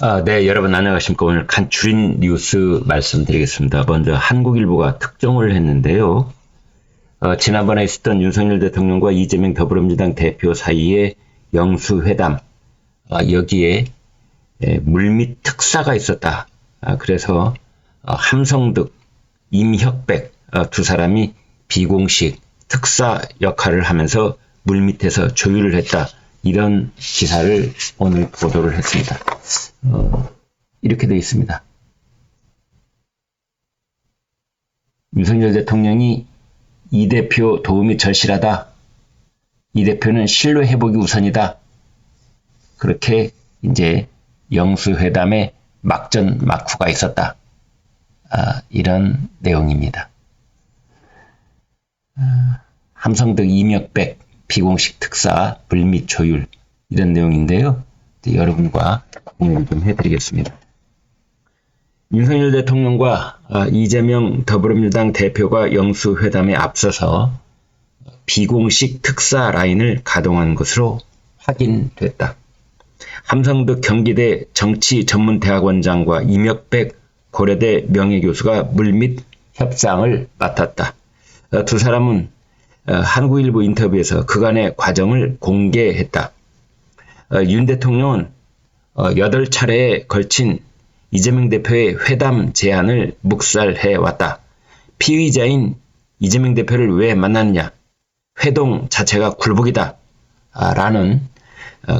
아, 네, 여러분 안녕하십니까. 오늘 간추린 뉴스 말씀드리겠습니다. 먼저 한국일보가 특종을 했는데요. 어, 지난번에 있었던 윤석열 대통령과 이재명 더불어민주당 대표 사이에 영수회담, 어, 여기에 에, 물밑 특사가 있었다. 아, 그래서 어, 함성득, 임혁백 어, 두 사람이 비공식 특사 역할을 하면서 물밑에서 조율을 했다. 이런 기사를 오늘 보도를 했습니다. 어, 이렇게 되어 있습니다. 윤석열 대통령이 이 대표 도움이 절실하다. 이 대표는 신뢰 회복이 우선이다. 그렇게 이제 영수회담에 막전 막후가 있었다. 아, 이런 내용입니다. 아, 함성득 이명백 비공식 특사 불밑 조율 이런 내용인데요. 여러분과 공유를 좀 해드리겠습니다. 윤석열 대통령과 아, 이재명 더불어민주당 대표가 영수회담에 앞서서 비공식 특사 라인을 가동한 것으로 확인됐다. 함성득 경기대 정치전문대학원장과 이명백 고려대 명예교수가 물밑 협상을 맡았다. 어, 두 사람은 어, 한국일보 인터뷰에서 그간의 과정을 공개했다. 어, 윤 대통령은 8차례에 걸친 이재명 대표의 회담 제안을 묵살해 왔다. 피의자인 이재명 대표를 왜 만났느냐? 회동 자체가 굴복이다. 아, 라는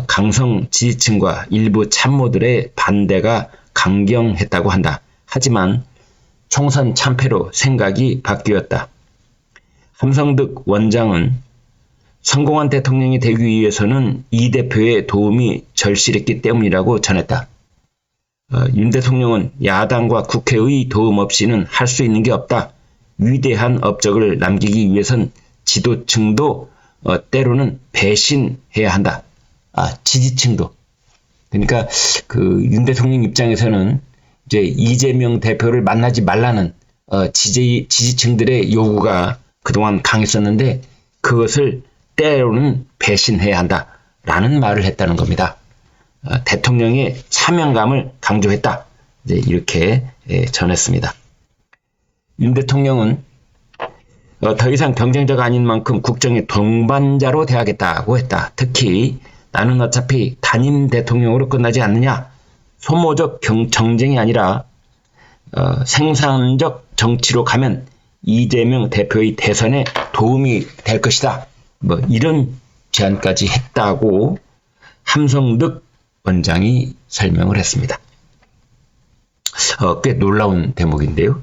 강성 지지층과 일부 참모들의 반대가 강경했다고 한다. 하지만 총선 참패로 생각이 바뀌었다. 함성득 원장은 성공한 대통령이 되기 위해서는 이 대표의 도움이 절실했기 때문이라고 전했다. 어, 윤 대통령은 야당과 국회의 도움 없이는 할 수 있는 게 없다. 위대한 업적을 남기기 위해선 지도층도 어, 때로는 배신해야 한다. 아, 지지층도. 그러니까 그 윤 대통령 입장에서는 이제 이재명 대표를 만나지 말라는 어, 지지, 지지층들의 요구가 그동안 강했었는데 그것을 때로는 배신해야 한다라는 말을 했다는 겁니다. 어, 대통령의 사명감을 강조했다. 이렇게 예, 전했습니다. 윤 대통령은 어, 더 이상 경쟁자가 아닌 만큼 국정의 동반자로 돼야겠다고 했다. 특히 나는 어차피 단임 대통령으로 끝나지 않느냐. 소모적 경, 정쟁이 아니라 어, 생산적 정치로 가면 이재명 대표의 대선에 도움이 될 것이다. 뭐 이런 제안까지 했다고 함성득 원장이 설명을 했습니다. 어, 꽤 놀라운 대목인데요.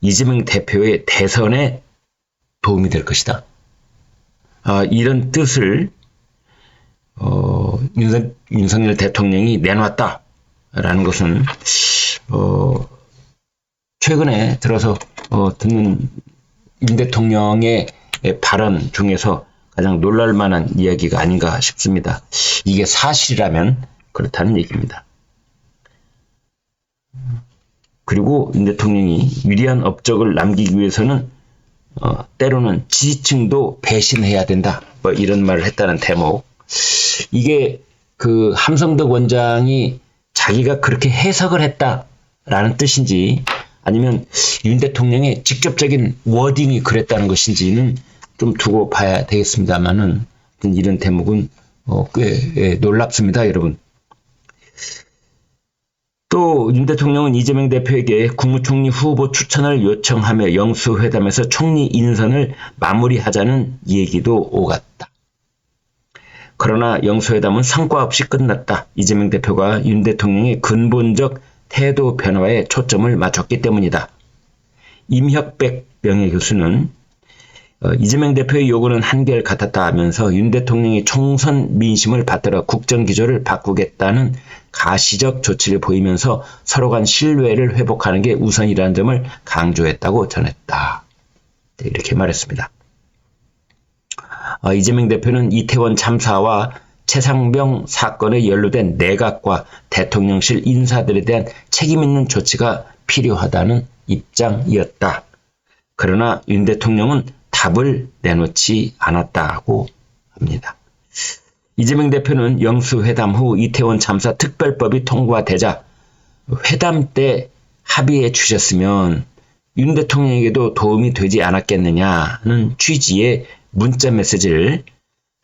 이재명 대표의 대선에 도움이 될 것이다. 어, 이런 뜻을 어, 윤석, 윤석열 대통령이 내놨다라는 것은 어, 최근에 들어서 어, 듣는 윤 대통령의 발언 중에서 가장 놀랄 만한 이야기가 아닌가 싶습니다. 이게 사실이라면 그렇다는 얘기입니다. 그리고 윤 대통령이 위대한 업적을 남기기 위해서는 어, 때로는 지지층도 배신해야 된다. 뭐 이런 말을 했다는 대목. 이게 그 함성덕 원장이 자기가 그렇게 해석을 했다라는 뜻인지 아니면 윤 대통령의 직접적인 워딩이 그랬다는 것인지는 좀 두고 봐야 되겠습니다만은 이런 대목은 어, 꽤 예, 놀랍습니다, 여러분. 또 윤 대통령은 이재명 대표에게 국무총리 후보 추천을 요청하며 영수회담에서 총리 인선을 마무리하자는 얘기도 오갔다. 그러나 영수회담은 성과 없이 끝났다. 이재명 대표가 윤 대통령의 근본적 태도 변화에 초점을 맞췄기 때문이다. 임혁백 명예 교수는 어, 이재명 대표의 요구는 한결 같았다 하면서 윤 대통령이 총선 민심을 받들어 국정기조를 바꾸겠다는 가시적 조치를 보이면서 서로 간 신뢰를 회복하는 게 우선이라는 점을 강조했다고 전했다. 네, 이렇게 말했습니다. 어, 이재명 대표는 이태원 참사와 최상병 사건에 연루된 내각과 대통령실 인사들에 대한 책임 있는 조치가 필요하다는 입장이었다. 그러나 윤 대통령은 답을 내놓지 않았다고 합니다. 이재명 대표는 영수회담 후 이태원 참사 특별법이 통과되자 회담 때 합의해 주셨으면 윤 대통령에게도 도움이 되지 않았겠느냐는 취지의 문자 메시지를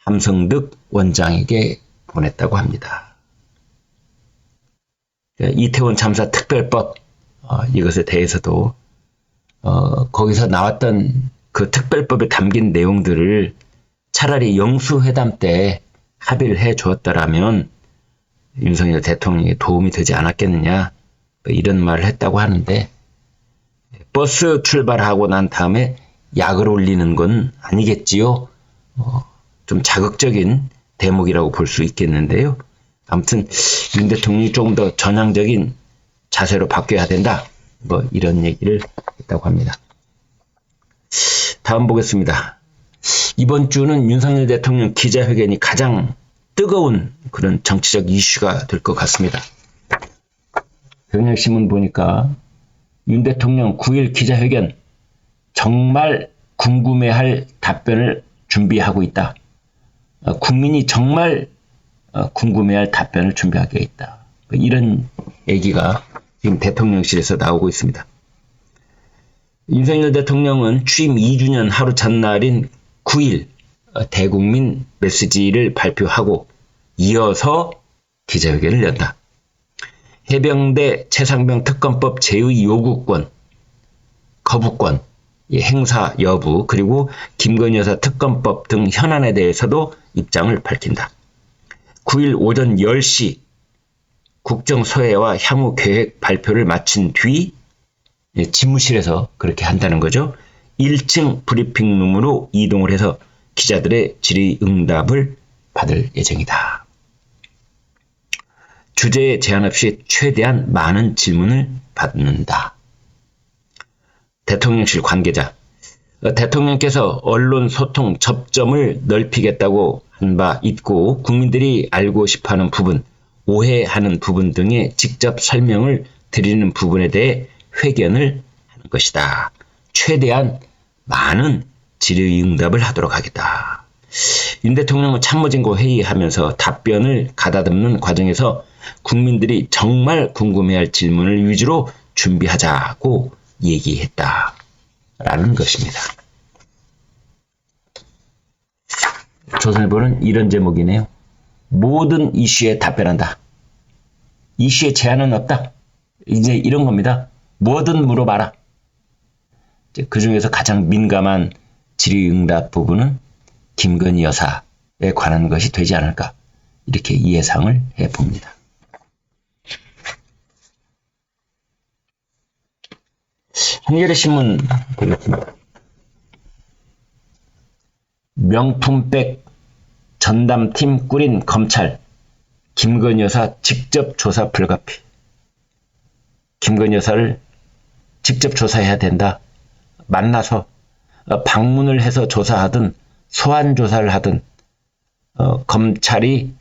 함성득 원장에게 보냈다고 합니다. 이태원 참사 특별법 어, 이것에 대해서도 어, 거기서 나왔던 그 특별법에 담긴 내용들을 차라리 영수회담 때 합의를 해 주었더라면 윤석열 대통령에 도움이 되지 않았겠느냐 뭐 이런 말을 했다고 하는데 버스 출발하고 난 다음에 약을 올리는 건 아니겠지요. 어, 좀 자극적인 대목이라고 볼 수 있겠는데요. 아무튼 윤 대통령이 조금 더 전향적인 자세로 바뀌어야 된다. 뭐 이런 얘기를 했다고 합니다. 다음 보겠습니다. 이번 주는 윤석열 대통령 기자회견이 가장 뜨거운 그런 정치적 이슈가 될 것 같습니다. 경향신문 보니까 윤 대통령 9일 기자회견 정말 궁금해할 답변을 준비하고 있다. 어, 국민이 정말 어, 궁금해할 답변을 준비하게 있다. 뭐 이런 얘기가 지금 대통령실에서 나오고 있습니다. 윤석열 대통령은 취임 2주년 하루 전날인 9일 어, 대국민 메시지를 발표하고 이어서 기자회견을 연다. 해병대 최상병 특검법 제의 요구권, 거부권, 행사 여부, 그리고 김건희 여사 특검법 등 현안에 대해서도 입장을 밝힌다. 9일 오전 10시 국정소회와 향후 계획 발표를 마친 뒤 집무실에서 그렇게 한다는 거죠. 1층 브리핑룸으로 이동을 해서 기자들의 질의응답을 받을 예정이다. 주제에 제한 없이 최대한 많은 질문을 받는다. 대통령실 관계자. 대통령께서 언론 소통 접점을 넓히겠다고 한 바 있고 국민들이 알고 싶어 하는 부분, 오해하는 부분 등의 직접 설명을 드리는 부분에 대해 회견을 하는 것이다. 최대한 많은 질의응답을 하도록 하겠다. 윤 대통령은 참모진과 회의하면서 답변을 가다듬는 과정에서 국민들이 정말 궁금해할 질문을 위주로 준비하자고 얘기했다. 라는 것입니다. 조선일보는 이런 제목이네요. 모든 이슈에 답변한다. 이슈에 제한은 없다. 이제 이런 겁니다. 뭐든 물어봐라. 그 중에서 가장 민감한 질의응답 부분은 김건희 여사에 관한 것이 되지 않을까 이렇게 예상을 해봅니다. 한겨레 신문 보겠습니다. 명품백 전담팀 꾸린 검찰 김건희 여사 직접 조사 불가피. 김건희 여사를 직접 조사해야 된다. 만나서 어, 방문을 해서 조사하든 소환 조사를 하든 어, 검찰이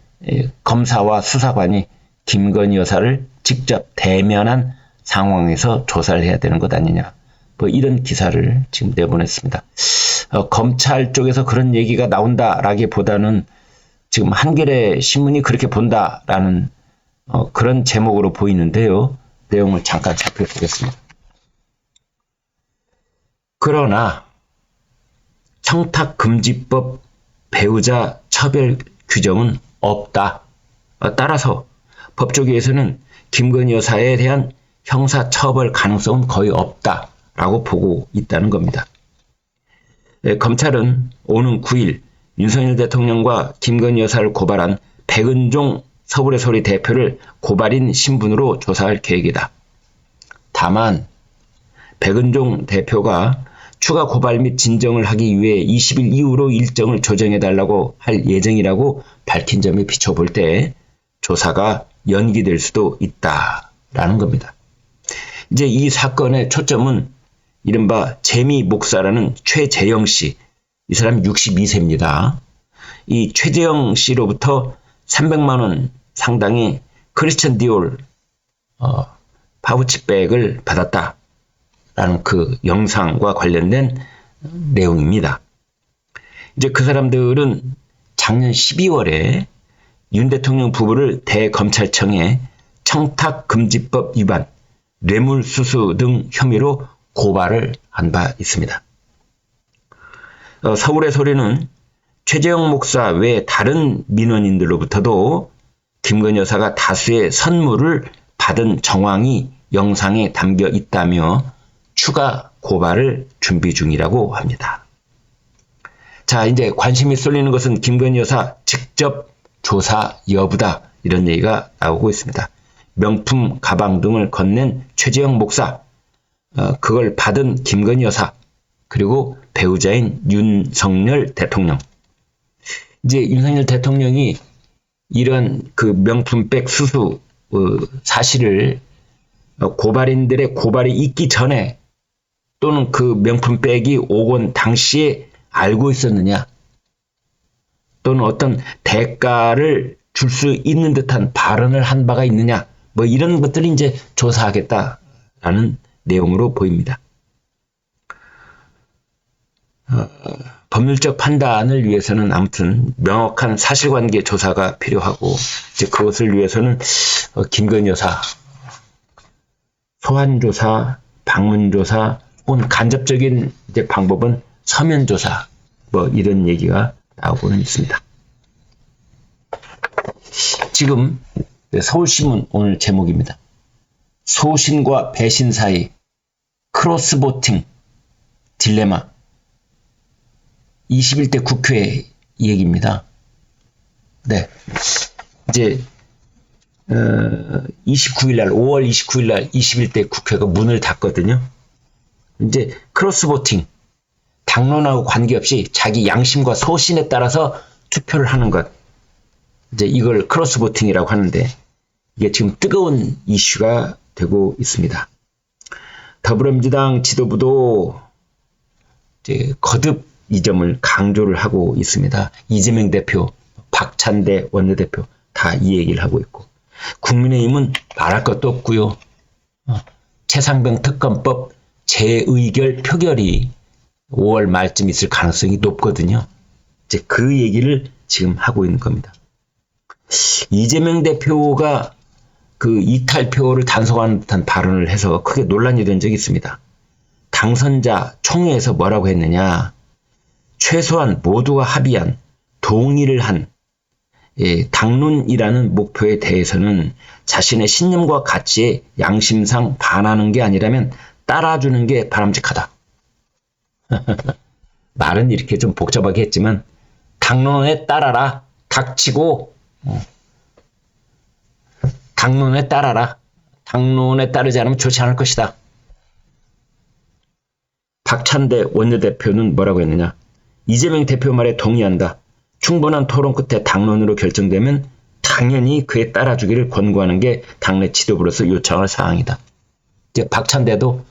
검사와 수사관이 김건희 여사를 직접 대면한 상황에서 조사를 해야 되는 것 아니냐. 뭐 이런 기사를 지금 내보냈습니다. 어, 검찰 쪽에서 그런 얘기가 나온다라기보다는 지금 한겨레 신문이 그렇게 본다라는 어, 그런 제목으로 보이는데요. 내용을 잠깐 살펴보겠습니다. 그러나 청탁금지법 배우자 처벌 규정은 없다. 어, 따라서 법조계에서는 김건희 여사에 대한 형사 처벌 가능성은 거의 없다 라고 보고 있다는 겁니다. 예, 검찰은 오는 9일 윤석열 대통령과 김건희 여사를 고발한 백은종 서울의 소리 대표를 고발인 신분으로 조사할 계획이다. 다만 백은종 대표가 추가 고발 및 진정을 하기 위해 20일 이후로 일정을 조정해달라고 할 예정이라고 밝힌 점에 비춰볼 때 조사가 연기될 수도 있다라는 겁니다. 이제 이 사건의 초점은 이른바 재미 목사라는 최재영 씨. 이 사람 62세입니다. 이 최재영 씨로부터 300만 원 상당의 크리스천 디올 어, 파우치백을 받았다라는 그 영상과 관련된 내용입니다. 이제 그 사람들은 작년 12월에 윤 대통령 부부를 대검찰청에 청탁금지법 위반, 뇌물수수 등 혐의로 고발을 한 바 있습니다. 어, 서울의 소리는 최재형 목사 외 다른 민원인들로부터도 김건희 여사가 다수의 선물을 받은 정황이 영상에 담겨 있다며 추가 고발을 준비 중이라고 합니다. 자, 이제 관심이 쏠리는 것은 김건희 여사 직접 조사 여부다. 이런 얘기가 나오고 있습니다. 명품 가방 등을 건넨 최재형 목사, 어, 그걸 받은 김건희 여사, 그리고 배우자인 윤석열 대통령. 이제 윤석열 대통령이 이런 그 명품백 수수 어, 사실을 고발인들의 고발이 있기 전에 또는 그 명품백이 오건 당시에 알고 있었느냐 또는 어떤 대가를 줄 수 있는 듯한 발언을 한 바가 있느냐 뭐 이런 것들이 이제 조사하겠다라는 내용으로 보입니다. 어, 법률적 판단을 위해서는 아무튼 명확한 사실관계 조사가 필요하고 이제 그것을 위해서는 어, 김건희 여사 소환 조사, 방문 조사 혹은 간접적인 이제 방법은 서면 조사 뭐 이런 얘기가 나오고는 있습니다. 지금 서울신문 오늘 제목입니다. 소신과 배신 사이 크로스보팅 딜레마 21대 국회 얘기입니다. 네. 이제 어, 29일 날 5월 29일 날 21대 국회가 문을 닫거든요. 이제 크로스보팅 당론하고 관계없이 자기 양심과 소신에 따라서 투표를 하는 것. 이제 이걸 크로스보팅이라고 하는데 이게 지금 뜨거운 이슈가 되고 있습니다. 더불어민주당 지도부도 이제 거듭 이 점을 강조를 하고 있습니다. 이재명 대표, 박찬대 원내대표 다 이 얘기를 하고 있고 국민의힘은 말할 것도 없고요. 어, 최상병 특검법 재의결 표결이 5월 말쯤 있을 가능성이 높거든요. 이제 그 얘기를 지금 하고 있는 겁니다. 이재명 대표가 그 이탈표를 단속하는 듯한 발언을 해서 크게 논란이 된 적이 있습니다. 당선자 총회에서 뭐라고 했느냐. 최소한 모두가 합의한 동의를 한 예, 당론이라는 목표에 대해서는 자신의 신념과 가치에 양심상 반하는 게 아니라면 따라주는 게 바람직하다. 말은 이렇게 좀 복잡하게 했지만 당론에 따라라. 닥치고 어. 당론에 따라라. 당론에 따르지 않으면 좋지 않을 것이다. 박찬대 원내대표는 뭐라고 했느냐. 이재명 대표 말에 동의한다. 충분한 토론 끝에 당론으로 결정되면 당연히 그에 따라주기를 권고하는 게 당내 지도부로서 요청할 사항이다. 이제 박찬대도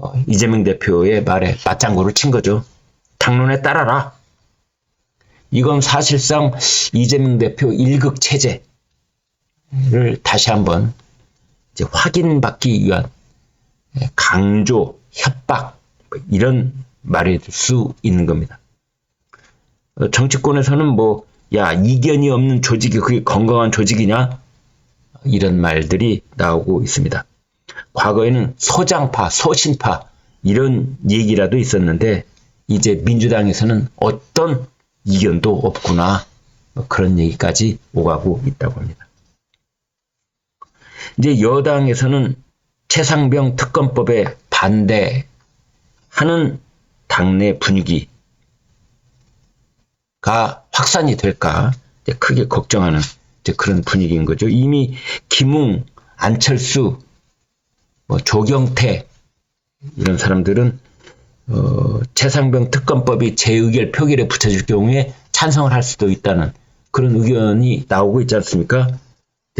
어, 이재명 대표의 말에 맞장구를 친 거죠. 당론에 따라라. 이건 사실상 이재명 대표 1극 체제 를 다시 한번 확인받기 위한 강조, 협박 이런 말이 될수 있는 겁니다. 어, 정치권에서는 뭐, 야, 이견이 없는 조직이 그게 건강한 조직이냐? 이런 말들이 나오고 있습니다. 과거에는 소장파, 소신파, 이런 얘기라도 있었는데, 이제 민주당에서는 어떤 이견도 없구나. 뭐 그런 얘기까지 오가고 있다고 합니다. 이제 여당에서는 최상병 특검법에 반대하는 당내 분위기, 가 확산이 될까 크게 걱정하는 그런 분위기인 거죠. 이미 김웅, 안철수, 뭐 조경태 이런 사람들은 어, 최상병 특검법이 재의결 표결에 붙여질 경우에 찬성을 할 수도 있다는 그런 의견이 나오고 있지 않습니까?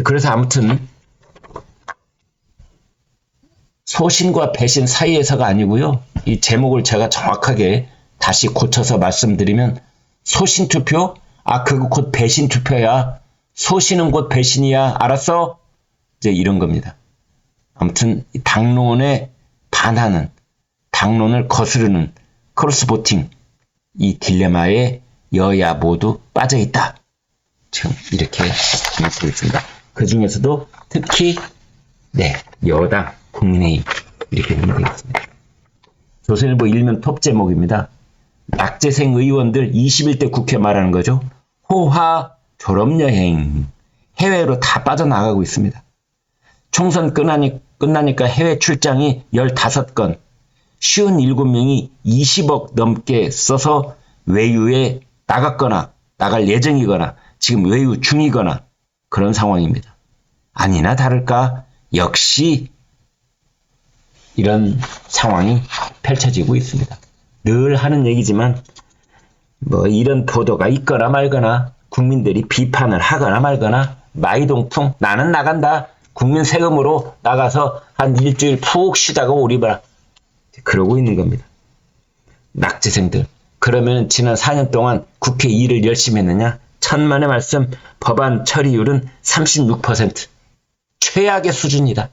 그래서 아무튼 소신과 배신 사이에서가 아니고요. 이 제목을 제가 정확하게 다시 고쳐서 말씀드리면 소신 투표? 아, 그거 곧 배신 투표야. 소신은 곧 배신이야. 알았어? 이제 이런 겁니다. 아무튼 당론에 반하는, 당론을 거스르는 크로스보팅 이 딜레마에 여야 모두 빠져 있다. 지금 이렇게 말씀드리고 있습니다. 그 중에서도 특히 네 여당 국민의힘 이렇게 보면 되겠습니다. 조선일보 일면 톱 제목입니다. 낙제생 의원들 21대 국회 말하는 거죠. 호화 졸업여행 해외로 다 빠져나가고 있습니다. 총선 끝나니, 끝나니까 해외 출장이 15건, 57명이 20억 넘게 써서 외유에 나갔거나 나갈 예정이거나 지금 외유 중이거나 그런 상황입니다. 아니나 다를까 역시 이런 상황이 펼쳐지고 있습니다. 늘 하는 얘기지만 뭐 이런 보도가 있거나 말거나 국민들이 비판을 하거나 말거나 마이동풍 나는 나간다 국민 세금으로 나가서 한 일주일 푹 쉬다가 오리라 그러고 있는 겁니다. 낙제생들 그러면 지난 4년 동안 국회 일을 열심히 했느냐? 천만의 말씀 법안 처리율은 36% 최악의 수준이다.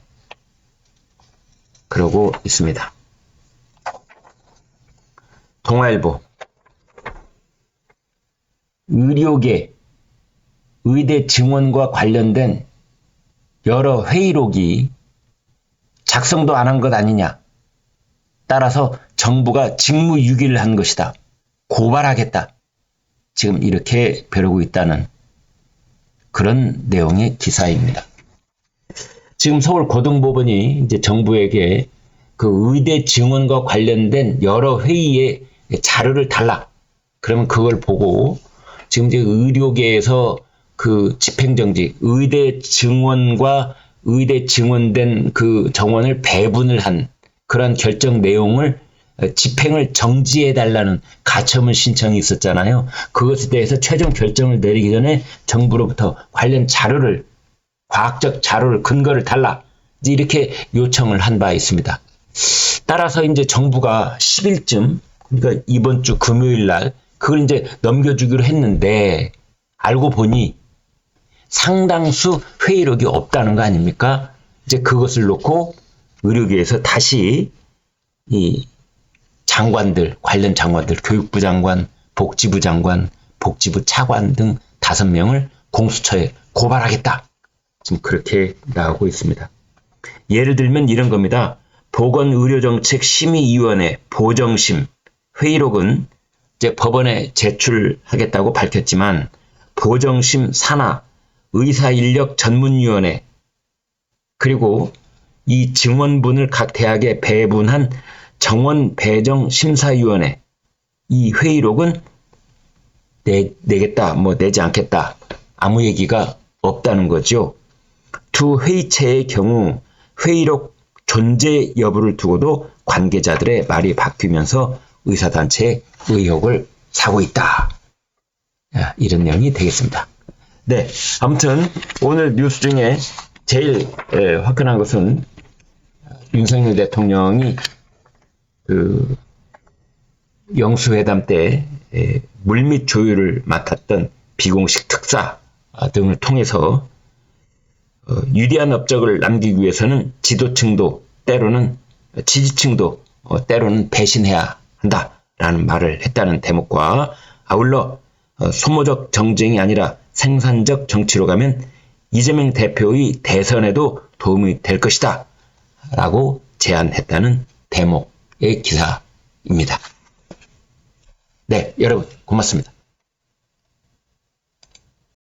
그러고 있습니다. 동아일보 의료계 의대 증원과 관련된 여러 회의록이 작성도 안 한 것 아니냐. 따라서 정부가 직무유기를 한 것이다. 고발하겠다. 지금 이렇게 벼르고 있다는 그런 내용의 기사입니다. 지금 서울 고등법원이 이제 정부에게 그 의대 증원과 관련된 여러 회의의 자료를 달라. 그러면 그걸 보고 지금 이제 의료계에서 그 집행정지, 의대 증원과 의대 증원된 그 정원을 배분을 한 그런 결정 내용을 집행을 정지해 달라는 가처분 신청이 있었잖아요. 그것에 대해서 최종 결정을 내리기 전에 정부로부터 관련 자료를 과학적 자료를 근거를 달라 이렇게 요청을 한 바 있습니다. 따라서 이제 정부가 10일쯤 그러니까 이번 주 금요일 날 그걸 이제 넘겨주기로 했는데 알고 보니 상당수 회의록이 없다는 거 아닙니까? 이제 그것을 놓고 의료계에서 다시 이 장관들, 관련 장관들, 교육부 장관, 복지부 장관, 복지부 차관 등 다섯 명을 공수처에 고발하겠다. 지금 그렇게 나오고 있습니다. 예를 들면 이런 겁니다. 보건의료정책심의위원회 보정심 회의록은 이제 법원에 제출하겠다고 밝혔지만 보정심 산하 의사인력 전문위원회 그리고 이 증원분을 각 대학에 배분한 정원 배정 심사위원회 이 회의록은 내, 내겠다 뭐 내지 않겠다 아무 얘기가 없다는 거죠. 두 회의체의 경우 회의록 존재 여부를 두고도 관계자들의 말이 바뀌면서 의사단체의 의혹을 사고 있다. 이런 내용이 되겠습니다. 네, 아무튼 오늘 뉴스 중에 제일 에, 화끈한 것은 윤석열 대통령이 그 영수회담 때 에, 물밑 조율을 맡았던 비공식 특사 등을 통해서 어, 유리한 업적을 남기기 위해서는 지도층도 때로는 지지층도 어, 때로는 배신해야 한다라는 말을 했다는 대목과 아울러 어, 소모적 정쟁이 아니라 생산적 정치로 가면 이재명 대표의 대선에도 도움이 될 것이다. 라고 제안했다는 대목의 기사입니다. 네, 여러분, 고맙습니다.